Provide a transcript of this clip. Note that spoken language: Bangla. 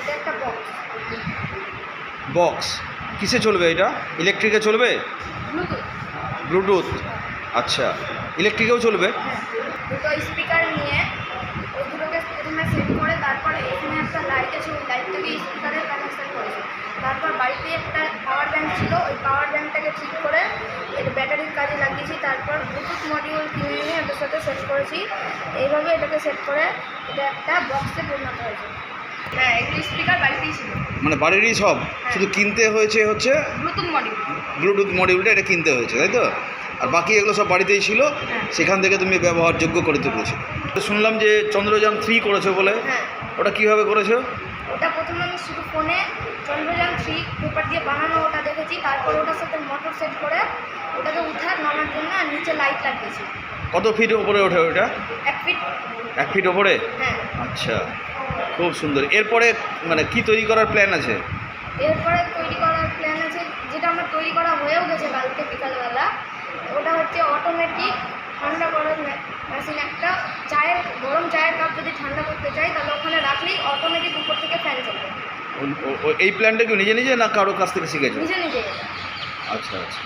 এটা একটা বক্স বক্স কিসে চলবে এটা? ইলেকট্রিকে চলবে? ব্লুটুথ ব্লুটুথ আচ্ছা। ইলেকট্রিকেও চলবে? হ্যাঁ দুটো স্পিকার নিয়ে ওই দুটোকে প্রথমে সেট করে তারপরে এখানে একটা লাইট আছে ওই লাইটটাকে স্পিকারের কানেকশন করেছে। তারপর বাড়িতে একটা পাওয়ার ব্যাংক ছিল ওই পাওয়ার ব্যাংকটাকে ঠিক করে এর ব্যাটারির কাজে লাগিয়েছি। তারপর ব্লুটুথ মডিউল কিনে নিয়ে সাথে সেট করেছি। এইভাবে এটাকে সেট করে এটা একটা বক্সে পরিণত হয়েছে। হ্যাঁ এগুলো স্পিকার বাড়িতেই ছিল। মানে বাড়িরই সব? শুধু কিনতে হয়েছে হচ্ছে ব্লুটুথ মডিউল ব্লুটুথ মডিউলটা এটা কিনতে হয়েছে তাই তো? আর বাকি এগুলো সব বাড়িতেই ছিল হ্যাঁ। সেখান থেকে তুমি ব্যবহারযোগ্য করে তুলেছো। শুনলাম যে চন্দ্রযান থ্রি করেছ বলে। হ্যাঁ। ওটা কীভাবে করেছ? ওটা প্রথমে আমি শুধু ফোনে চন্দ্রযান থ্রি পেপার দিয়ে বানানো ওটা দেখেছি। তারপর ওটার সাথে মোটর সেট করে ওটাকে উঠার নামার জন্য আর নিচে লাইট লাগিয়েছি। কত ফিট ওপরে ওঠে ওটা? এক ফিট এক ফিট ওপরে? হ্যাঁ। আচ্ছা। খুব সুন্দর। এরপরে মানে কি তৈরি করার প্ল্যান আছে? এরপরে তৈরি করার প্ল্যান আছে যেটা আমার তৈরি করা হয়েও গেছে কালকে বিকালবেলা ওটা হচ্ছে অটোমেটিক ঠান্ডা করার মেশিন একটা চায়ের গরম চায়ের কাপ যদি ঠান্ডা করতে চাই তাহলে ওখানে রাখলেই অটোমেটিক উপর থেকে ফ্যান চলবে। এই প্ল্যানটা কি নিজে নিজে না কারও কাছ থেকে শিখেছো? নিজে নিজে। আচ্ছা আচ্ছা।